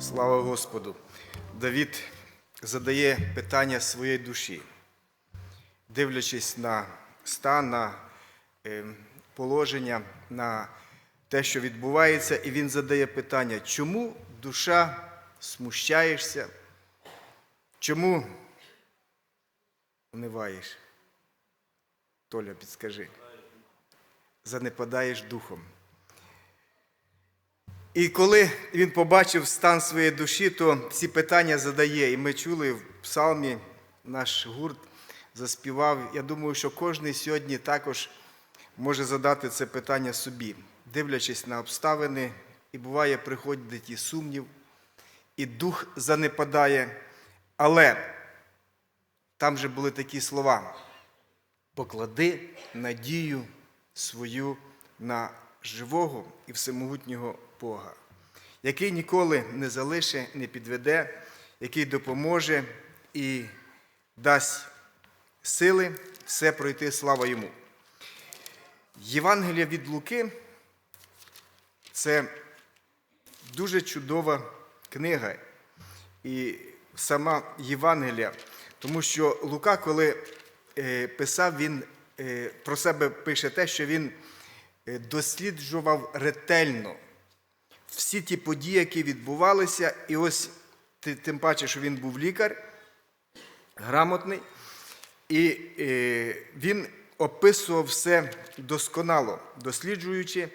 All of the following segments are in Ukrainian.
Слава Господу! Давід задає питання своєї душі, дивлячись на стан, на е, положення, на те, що відбувається, і він задає питання, чому душа смущаєшся? Чому униваєш? Толя, підскажи. Занепадаєш духом. І коли він побачив стан своєї душі, то ці питання задає. І ми чули в псалмі, наш гурт заспівав. Я думаю, що кожен сьогодні також може задати це питання собі, дивлячись на обставини, і буває, приходить і сумнів, і дух занепадає. Але там же були такі слова: поклади надію свою на живого і всемогутнього Бога, який ніколи не залише, не підведе, який допоможе і дасть сили все пройти, слава йому. Євангелія від Луки це дуже чудова книга. І сама Євангелія, тому що Лука, коли е, писав, він е, про себе пише те, що він е, досліджував ретельно всі ті події, які відбувалися, і ось тим паче, що він був лікар, грамотний, і е, він описував все досконало, досліджуючи.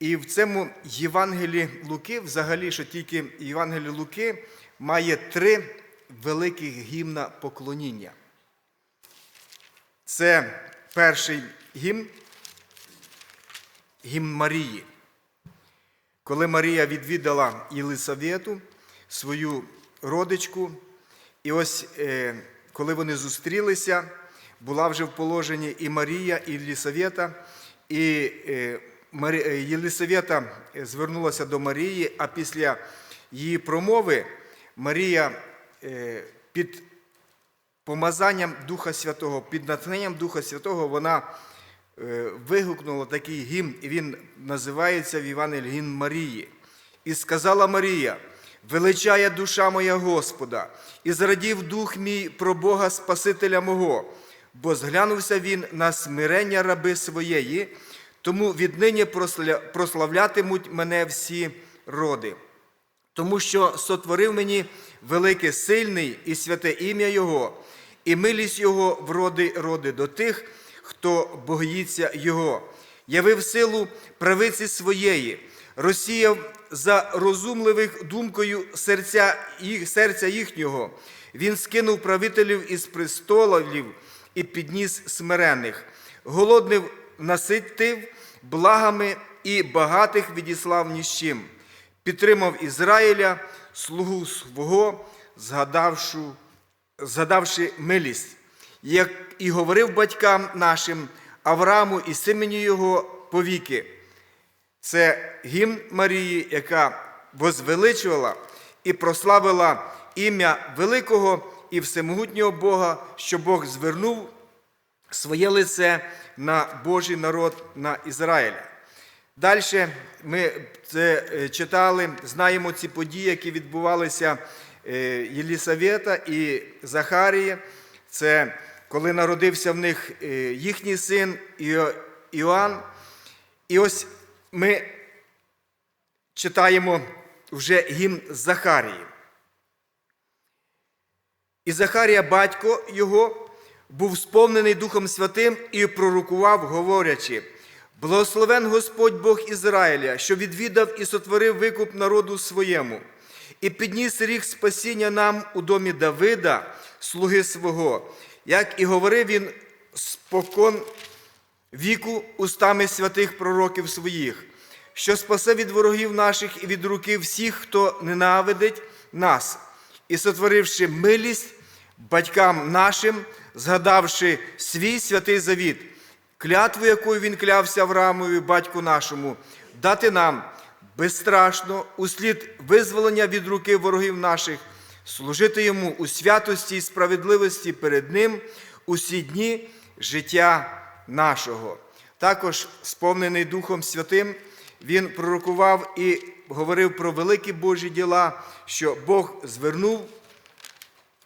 І в цьому Євангелії Луки, взагалі, що тільки Євангелій Луки має три великих гімна поклоніння. Це перший гімн, гімн Марії. Коли Марія відвідала Єлисавету, свою родичку, і ось е, коли вони зустрілися, була вже в положенні і Марія, і Єлисавета, і е, е, Єлисавета звернулася до Марії, а після її промови Марія під помазанням Духа Святого, під натхненням Духа Святого вона вигукнула такий гімн, і він називається в Євангелії гімн Марії. І сказала Марія: величає душа моя Господа, і зрадів дух мій про Бога Спасителя мого, бо зглянувся він на смирення раби своєї, тому віднині прославлятимуть мене всі роди тому що сотворив мені велике сильний і святе ім'я Його, і милість Його в роди роди до тих, хто боїться Його, явив силу правиці своєї, розсіяв за розумливих думкою серця, їх, серця їхнього. Він скинув правителів із престолів і підніс смирених, голоднив наситив благами і багатих відіслав ні з чим. Підтримав Ізраїля, слугу свого, згадавши милість, як і говорив батькам нашим Аврааму і симені його повіки. Це гімн Марії, яка возвеличувала і прославила ім'я великого і всемогутнього Бога, що Бог звернув своє лице на Божий народ, на Ізраїля. Далі ми це читали, знаємо ці події, які відбувалися е, Єлісавета і Захарії. Це коли народився в них е, їхній син Іоанн. І ось ми читаємо вже гімн Захарії. І Захарія, батько його, був сповнений Духом Святим і пророкував, говорячи: Благословен Господь Бог Ізраїля, що відвідав і сотворив викуп народу своєму, і підніс ріг спасіння нам у домі Давида, слуги свого, як і говорив він спокон віку устами святих пророків своїх, що спасе від ворогів наших і від руки всіх, хто ненавидить нас, і сотворивши милість батькам нашим, згадавши свій святий завіт, клятву, якою він клявся Авраамові, батьку нашому, дати нам безстрашно, услід визволення від руки ворогів наших, служити йому у святості і справедливості перед Ним усі дні життя нашого. Також, сповнений Духом Святим, він пророкував і говорив про великі Божі діла, що Бог звернув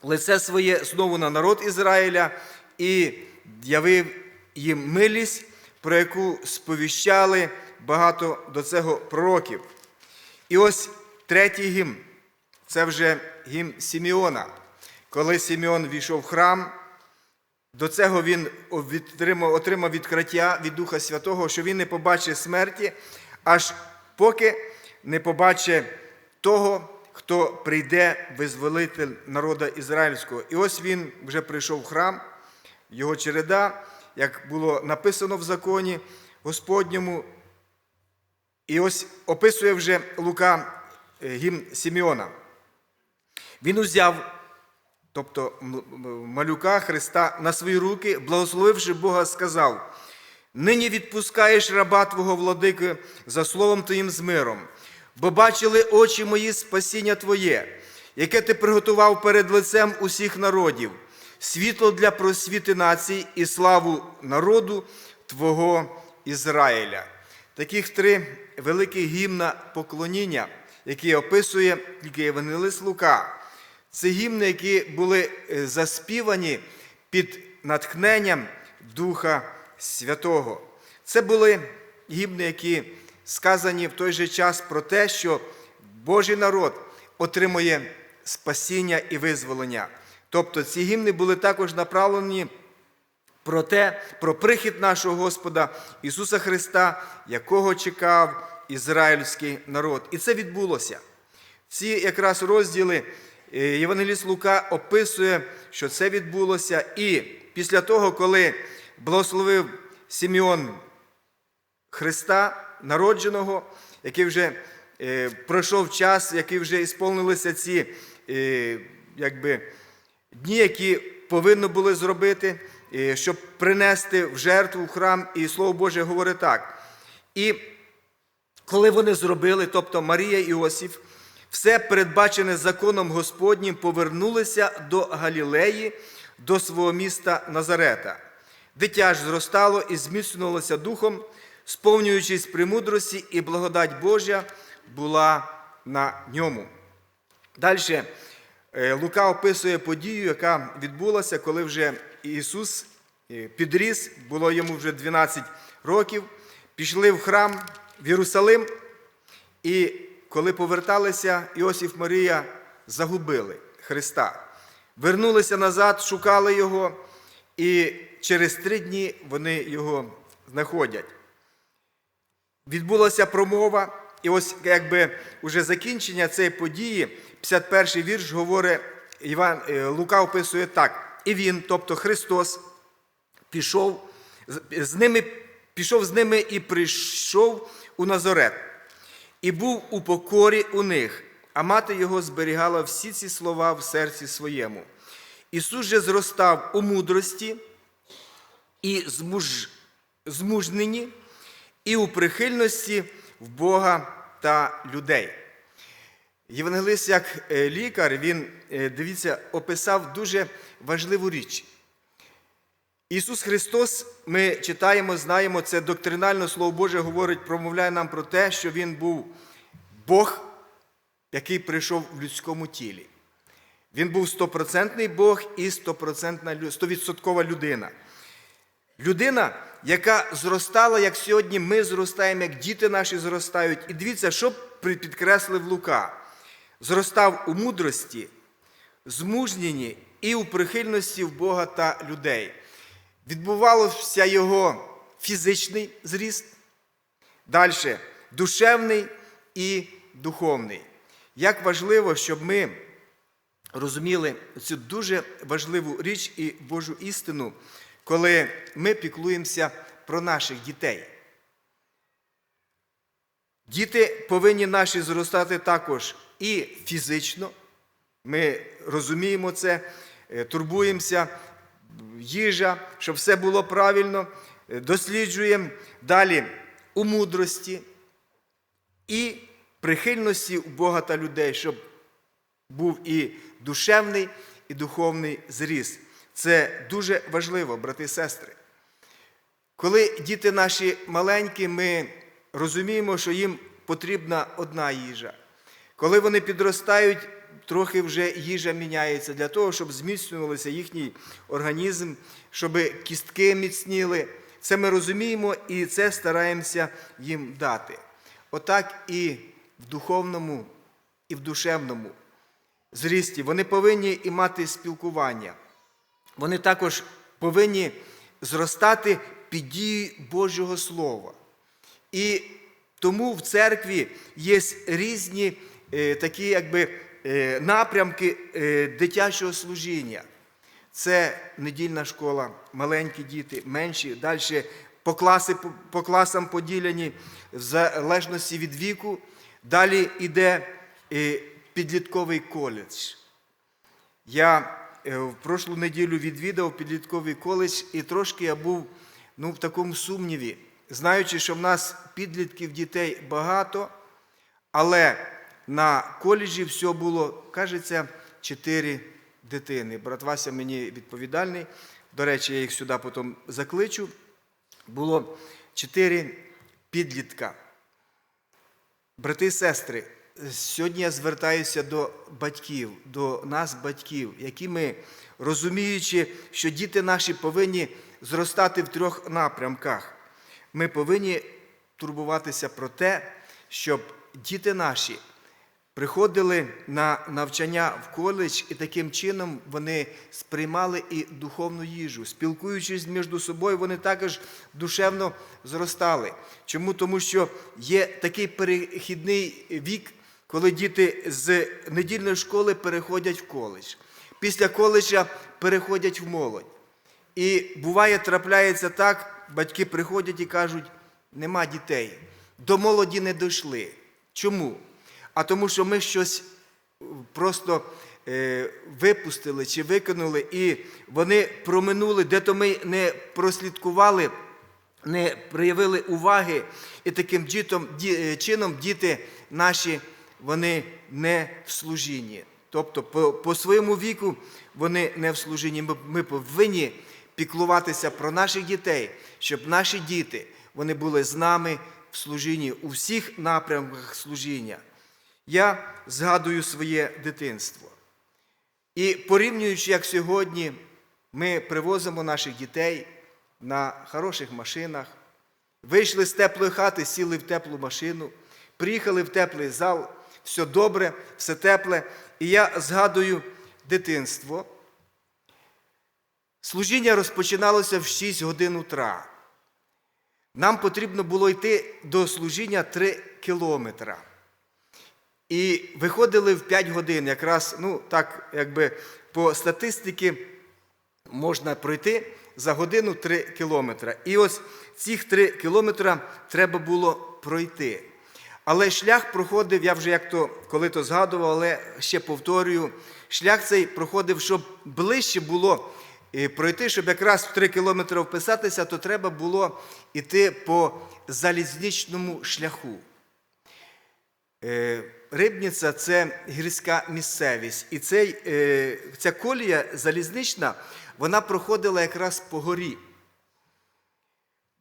лице своє знову на народ Ізраїля і явив їм милість, про яку сповіщали багато до цього пророків. І ось третій гімн це вже гімн Сімеона. Коли Сімеон війшов в храм, до цього він отримав, відкриття від Духа Святого, що він не побачить смерті, аж поки не побачить того, хто прийде визволитель народа ізраїльського. І ось він вже прийшов в храм, його череда, як було написано в законі Господньому. І ось описує вже Лука е, гімн Сімеона. Він узяв тобто малюка Христа на свої руки, благословивши Бога, сказав: Нині відпускаєш раба Твого владики за словом Твоїм з миром, бо бачили очі мої спасіння Твоє, яке ти приготував перед лицем усіх народів, світло для просвіти націй і славу народу Твого Ізраїля. Таких три великі гімна поклоніння, які описує тільки Євангелист Лука. Це гімни, які були е, заспівані під натхненням Духа Святого. Це були гімни, які сказані в той же час про те, що Божий народ отримує спасіння і визволення. Тобто ці гімни були також направлені про те, про прихід нашого Господа Ісуса Христа, якого чекав ізраїльський народ. І це відбулося. Ці якраз розділи Євангеліст Лука описує, що це відбулося, і після того, коли благословив Сімеон Христа, народженого, який вже е, пройшов час, який вже ісполнилися ці е, якби, дні, які повинно були зробити, е, щоб принести в жертву в храм, і Слово Боже говорить так. І коли вони зробили, тобто Марія і Іосиф, все передбачене законом Господнім, повернулися до Галілеї, до свого міста Назарета. Дитя ж зростало і зміцнювалося духом, сповнюючись премудрості, і благодать Божа була на ньому. Далі Лука описує подію, яка відбулася, коли вже Ісус е, підріс, було йому вже 12 років, пішли в храм в Єрусалим, і коли поверталися, Іосиф Марія загубили Христа. Вернулися назад, шукали Його, і через три дні вони його знаходять. Відбулася промова, і ось якби уже закінчення цієї події, 51-й вірш говорить, Іван, е, Лука описує так. І він, тобто Христос, пішов з- ними, пішов з ними і прийшов у Назарет, і був у покорі у них, а мати його зберігала всі ці слова в серці своєму. Ісус же зростав у мудрості і змуж... змужнені, і у прихильності в Бога та людей. Євангелист, як е, лікар, він, е, дивіться, описав дуже важливу річ. Ісус Христос, ми читаємо, знаємо, це доктринально Слово Боже говорить, промовляє нам про те, що Він був Бог, який прийшов в людському тілі. Він був стопроцентний Бог і стовідсоткова людина. Людина, яка зростала, як сьогодні ми зростаємо, як діти наші зростають. І дивіться, що підкреслив Лука. Зростав у мудрості, змужнєні і у прихильності в Бога та людей. Відбувався його фізичний зріст, далі душевний і духовний. Як важливо, щоб ми розуміли цю дуже важливу річ і Божу істину, коли ми піклуємося про наших дітей. Діти повинні наші зростати також і фізично. Ми розуміємо це, е, турбуємося, їжа, щоб все було правильно, е, досліджуємо далі у мудрості і прихильності у Бога та людей, щоб був і душевний, і духовний зріст. Це дуже важливо, брати і сестри. Коли діти наші маленькі, ми розуміємо, що їм потрібна одна їжа. Коли вони підростають, трохи вже їжа міняється для того, щоб зміцнювався їхній організм, щоб кістки міцніли. Це ми розуміємо і це стараємося їм дати. Отак і в духовному, і в душевному зрісті вони повинні і мати спілкування. Вони також повинні зростати під дією Божого Слова. І тому в церкві є різні е, такі якби, напрямки е, дитячого служіння. Це недільна школа, маленькі діти, менші, далі по, класи, по- класам поділені в залежності від віку. Далі йде е, підлітковий коледж. Я е, в прошлу неділю відвідав підлітковий коледж, і трошки я був ну, в такому сумніві, знаючи, що в нас підлітків дітей багато, але на коледжі все було, кажеться, чотири дитини. Брат Вася мені відповідальний. До речі, я їх сюди потім закличу. Було чотири підлітка. Брати і сестри, сьогодні я звертаюся до батьків, до нас, батьків, які ми, розуміючи, що діти наші повинні зростати в трьох напрямках, ми повинні турбуватися про те, щоб діти наші приходили на навчання в коледж, і таким чином вони сприймали і духовну їжу. Спілкуючись між собою, вони також душевно зростали. Чому? Тому що є такий перехідний вік, коли діти з недільної школи переходять в коледж. Після коледжа переходять в молодь. І буває, трапляється так, батьки приходять і кажуть, нема дітей, до молоді не дійшли. Чому? А тому, що ми щось просто е, випустили чи викинули, і вони проминули, де то ми не прослідкували, не проявили уваги, і таким е, чином діти наші вони не в служінні. Тобто, по, по своєму віку вони не в служінні. Ми, ми повинні піклуватися про наших дітей, щоб наші діти вони були з нами в служінні у всіх напрямках служіння. Я згадую своє дитинство. І порівнюючи, як сьогодні ми привозимо наших дітей на хороших машинах, вийшли з теплої хати, сіли в теплу машину, приїхали в теплий зал, все добре, все тепле. І я згадую дитинство. Служіння розпочиналося в 6 годин утра. Нам потрібно було йти до служіння 3 кілометра. І виходили в 5 годин, якраз, ну так, якби по статистиці можна пройти за годину 3 кілометри. І ось цих 3 кілометри треба було пройти. Але шлях проходив, я вже як то коли то згадував, але ще повторюю, шлях цей проходив, щоб ближче було е, пройти, щоб якраз в 3 кілометри вписатися, то треба було йти по залізничному шляху. Рибниця це гірська місцевість. І цей, е, ця колія залізнична, вона проходила якраз по горі.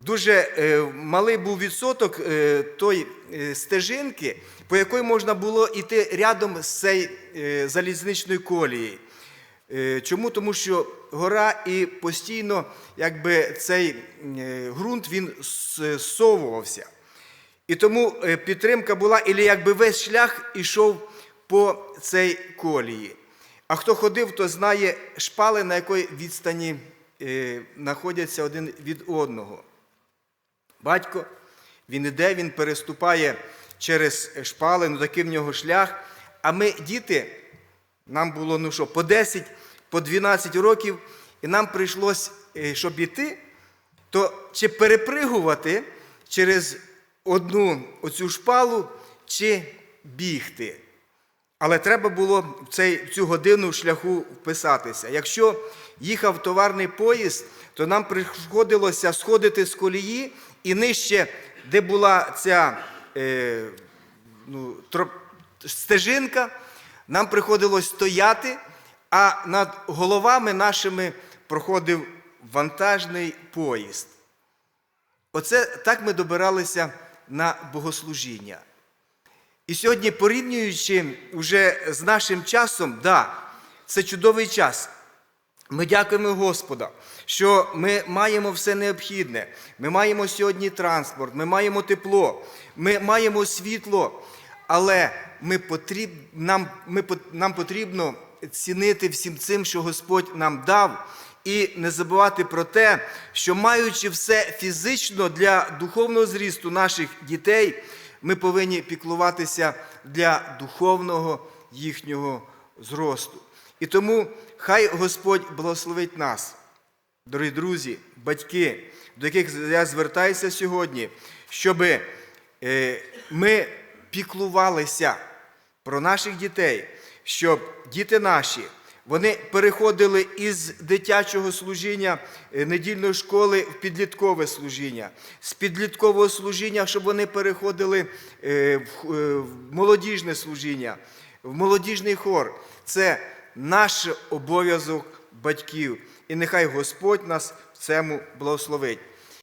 Дуже е, малий був відсоток е, той стежинки, по якій можна було йти рядом з цією залізничною колією. Чому? Тому що гора і постійно якби, цей ґрунт він зсовувався. І тому е, підтримка була, і якби весь шлях ішов по цій колії. А хто ходив, то знає шпали, на якій відстані е, знаходяться один від одного. Батько, він іде, він переступає через шпали, ну такий в нього шлях. А ми, діти, нам було ну що, по 10, по 12 років, і нам прийшлось, е, щоб іти, то чи перепригувати через одну оцю шпалу, чи бігти. Але треба було в, цей, в цю годину шляху вписатися. Якщо їхав товарний поїзд, то нам приходилося сходити з колії і нижче, де була ця е, ну, троп, стежинка, нам приходилось стояти, а над головами нашими проходив вантажний поїзд. Оце так ми добиралися на богослужіння. І сьогодні, порівнюючи вже з нашим часом, да, це чудовий час. Ми дякуємо Господа, що ми маємо все необхідне. Ми маємо сьогодні транспорт, ми маємо тепло, ми маємо світло, але ми потріб, нам, ми, нам потрібно цінити всім цим, що Господь нам дав, і не забувати про те, що маючи все фізично для духовного зрісту наших дітей, ми повинні піклуватися для духовного їхнього зросту. І тому хай Господь благословить нас, дорогі друзі, батьки, до яких я звертаюся сьогодні, щоб ми піклувалися про наших дітей, щоб діти наші. Вони переходили із дитячого служіння е, недільної школи в підліткове служіння, з підліткового служіння, щоб вони переходили е, е, в молодіжне служіння, в молодіжний хор. Це наш обов'язок батьків. І нехай Господь нас в цьому благословить.